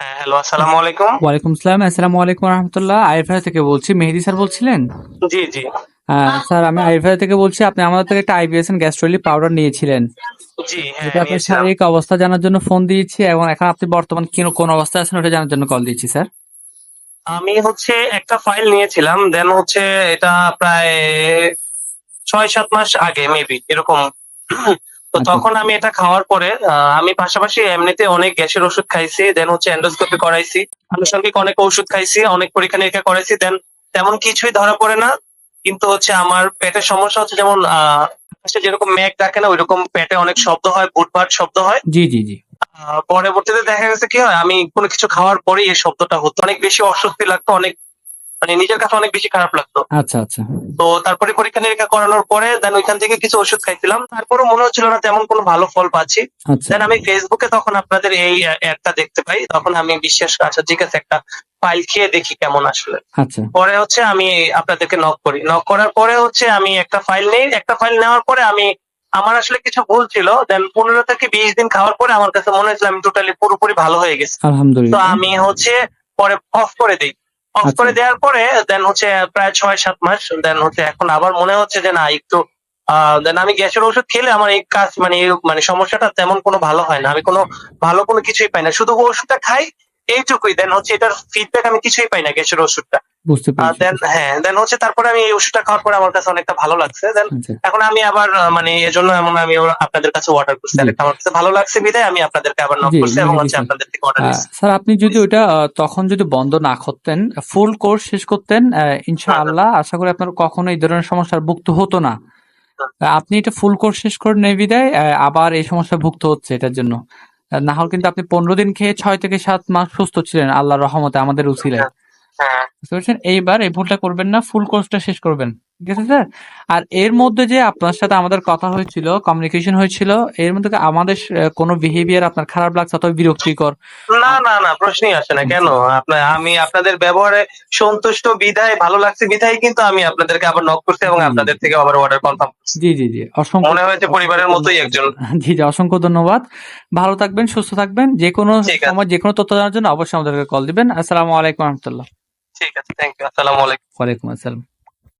হ্যাঁ হ্যালো আসসালামু আলাইকুম। ওয়ালাইকুম আসসালাম আসসালামু আলাইকুম রহমতুল্লাহ। আইফাই থেকে বলছি মেহেদি স্যার বলছিলেন? জি জি। স্যার আমি আইফাই থেকে বলছি আপনি আমাদের থেকে একটা আইবিএসএন গ্যাস্ট্রোলি পাউডার নিয়েছিলেন। জি হ্যাঁ আপনার শারীরিক অবস্থা জানার জন্য ফোন দিয়েছি এবং এখন আপনি বর্তমান কি কোন অবস্থায় আছেন ওটা জানার জন্য কল দিয়েছি স্যার। আমি হচ্ছে একটা ফাইল নিয়েছিলাম দেন হচ্ছে এটা প্রায় ছয় সাত মাস আগে মেবি এরকম। তো। তখন আমি এটা খাওয়ার পরে আমি পাশাপাশি এমনিতে অনেক গ্যাসের ওষুধ খাইছি দেন হচ্ছে এন্ডোস্কোপি করাইছি। আনুষঙ্গিক অনেক ওষুধ খাইছি অনেক পরীক্ষা নিরীক্ষা করাইছি দেন তেমন কিছুই ধরা পড়ে না। কিন্তু হচ্ছে আমার পেটের সমস্যা হচ্ছে যেমন আকাশে যেরকম মেঘ ডাকে না ওইরকম পেটে অনেক শব্দ হয় বুটভাট শব্দ হয়। জি জি জি। পরবর্তীতে দেখা গেছে কি হয় আমি কোনো কিছু খাওয়ার পরেই এই শব্দটা হতো। অনেক বেশি অস্বস্তি লাগতো অনেক মানে নিজের কাছে অনেক বেশি খারাপ লাগতো। আচ্ছা আচ্ছা। তো তারপরে পরীক্ষা নিরীক্ষা করানোর পরে দেন ওইখান থেকে কিছু ওষুধ খাইছিলাম। তারপরে মনে হচ্ছিল না তেমন কোনো ভালো ফল পাচ্ছি। আচ্ছা। দেন আমি ফেসবুকে তখন আপনাদের এই অ্যাডটা দেখতে পাই। তখন আমি বিশ্বাস আচ্ছা ঠিক আছে একটা ফাইল খেয়ে দেখি কেমন আসলে। আচ্ছা। পরে হচ্ছে আমি আপনাদেরকে নক করি। নক করার পরে হচ্ছে আমি একটা ফাইল নেই। একটা ফাইল নেওয়ার পরে আমি আমার আসলে কিছু ভুল ছিল। দেন পনেরো থেকে বিশ দিন খাওয়ার পরে আমার কাছে মনে হয়েছিল আমি টোটালি পুরোপুরি ভালো হয়ে গেছি। তো আমি হচ্ছে পরে অফ করে দিই। অফ আচ্ছা। করে দেওয়ার পরে দেন হচ্ছে প্রায় ছয় সাত মাস দেন হচ্ছে এখন আবার মনে হচ্ছে যে না একটু দেন আমি গ্যাসের ওষুধ খেলে আমার এই কাজ মানে মানে সমস্যাটা তেমন কোনো ভালো হয় না। আমি কোনো ভালো কোনো কিছুই পাই না। শুধু ওষুধটা খাই এইটুকুই। দেন হচ্ছে এটার ফিডব্যাক আমি কিছুই পাই না গ্যাসের ওষুধটা। বুঝতে পেরেছি। দেন হ্যাঁ দেন হচ্ছে তারপরে আমি এই ওষুধটা খাওয়ার পরে আমার কাছে অনেকটা ভালো লাগছে। দেন আচ্ছা। এখন আমি আবার মানে এজন্য এমন আমি আপনাদের কাছে অর্ডার করছি। আমার কাছে ভালো লাগছে বিধায় আমি আপনাদেরকে আবার নক করছি এবং হচ্ছে আপনাদের থেকে অর্ডার স্যার আপনি যদি আহ, তখন যদি বন্ধ না করতেন ফুল কোর্স শেষ করতেন ইনশাআল্লাহ আশা করি আপনার কখনো এই ধরনের সমস্যার ভুক্ত হতো না। আপনি এটা ফুল কোর্স শেষ করে নেই বিদায় আবার এই সমস্যা ভুক্ত হচ্ছে এটার জন্য। না হলে কিন্তু আপনি পনেরো দিন খেয়ে ছয় থেকে সাত মাস সুস্থ ছিলেন আল্লাহর রহমতে আমাদের উচিলায় হ্যাঁ বুঝতে পারছেন? এইবার এই ভুলটা করবেন না ফুল কোর্সটা শেষ করবেন। ঠিক আছে স্যার? আর এর মধ্যে যে আপনার সাথে আমাদের কথা হয়েছিল কমিউনিকেশন হয়েছিল এর মধ্যে আমাদের কোনো বিহেভিয়ার আপনার খারাপ লাগছে অথবা বিরক্তিকর? না না না প্রশ্নই আসে না কেন? আপনার আমি আপনাদের ব্যবহারে সন্তুষ্ট বিধায় ভালো লাগছে বিধায় কিন্তু আমি আপনাদেরকে আবার নক করছি এবং আপনাদের থেকে আবার অর্ডার কনফার্ম জি জি জি অসংখ্য মনে হয়েছে পরিবারের মতোই একজন। জি জি অসংখ্য ধন্যবাদ। ভালো থাকবেন সুস্থ থাকবেন যে কোনো সময় যে কোনো তথ্য জানার জন্য অবশ্যই আমাদেরকে কল দিবেন। আসসালামু আলাইকুম রহমতুল্লাহ। ঠিক আছে থ্যাংক ইউ আসসালামু আলাইকুম। ওয়ালাইকুম আসসালাম।